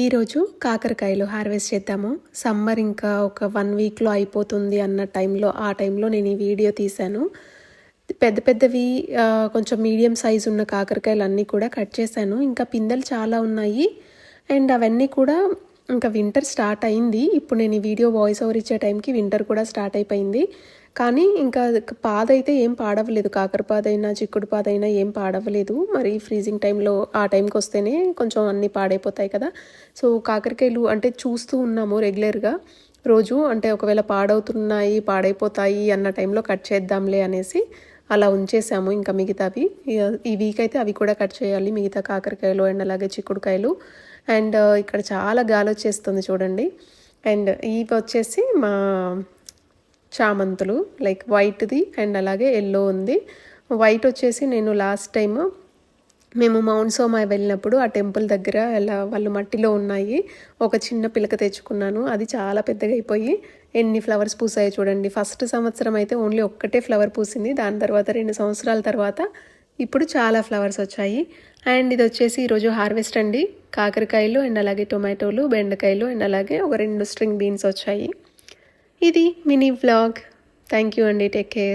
ఈరోజు కాకరకాయలు హార్వెస్ట్ చేద్దాము. సమ్మర్ ఇంకా ఒక వన్ వీక్లో అయిపోతుంది అన్న టైంలో ఆ టైంలో నేను ఈ వీడియో తీశాను. పెద్ద పెద్దవి కొంచెం మీడియం సైజు ఉన్న కాకరకాయలు అన్నీ కూడా కట్ చేశాను. ఇంకా పిందెలు చాలా ఉన్నాయి. అండ్ అవన్నీ కూడా ఇంకా వింటర్ స్టార్ట్ అయింది. ఇప్పుడు నేను ఈ వీడియో వాయిస్ ఓవర్ ఇచ్చే టైంకి వింటర్ కూడా స్టార్ట్ అయిపోయింది. కానీ ఇంకా పాద అయితే ఏం పాడవలేదు. కాకర పాదైనా చిక్కుడు పాదైనా ఏం పాడవలేదు. మరి ఫ్రీజింగ్ టైంలో ఆ టైంకి వస్తేనే కొంచెం అన్నీ పాడైపోతాయి కదా. సో కాకరకాయలు అంటే చూస్తూ ఉన్నాము రెగ్యులర్గా రోజు అంటే ఒకవేళ పాడవుతున్నాయి పాడైపోతాయి అన్న టైంలో కట్ చేద్దాంలే అనేసి అలా ఉంచేసాము ఇంకా మిగతావి. ఈ వీక్ అయితే అవి కూడా కట్ చేయాలి. మిగతా కాకరకాయలు అండ్ అలాగే చిక్కుడుకాయలు. అండ్ ఇక్కడ చాలా గాలి వచ్చేస్తుంది చూడండి. అండ్ ఇవి వచ్చేసి మా చామంతులు లైక్ వైట్ది అండ్ అలాగే ఎల్లో ఉంది. వైట్ వచ్చేసి నేను లాస్ట్ టైం మేము మౌంట్ సోమాయ్ వెళ్ళినప్పుడు ఆ టెంపుల్ దగ్గర ఇలా వాళ్ళు మట్టిలో ఉన్నాయి. ఒక చిన్న పిలక తెచ్చుకున్నాను. అది చాలా పెద్దగా అయిపోయి ఎన్ని ఫ్లవర్స్ పూసాయో చూడండి. ఫస్ట్ సంవత్సరం అయితే ఓన్లీ ఒక్కటే ఫ్లవర్ పూసింది. దాని తర్వాత రెండు సంవత్సరాల తర్వాత ఇప్పుడు చాలా ఫ్లవర్స్ వచ్చాయి. అండ్ ఇది వచ్చేసి ఈరోజు హార్వెస్ట్ అండి. కాకరకాయలు అండ్ అలాగే టొమాటోలు బెండకాయలు అండ్ అలాగే ఒక రెండు స్ట్రింగ్ బీన్స్ వచ్చాయి. ఇది మినీ వ్లాగ్. థ్యాంక్ యూ అండి. Take care.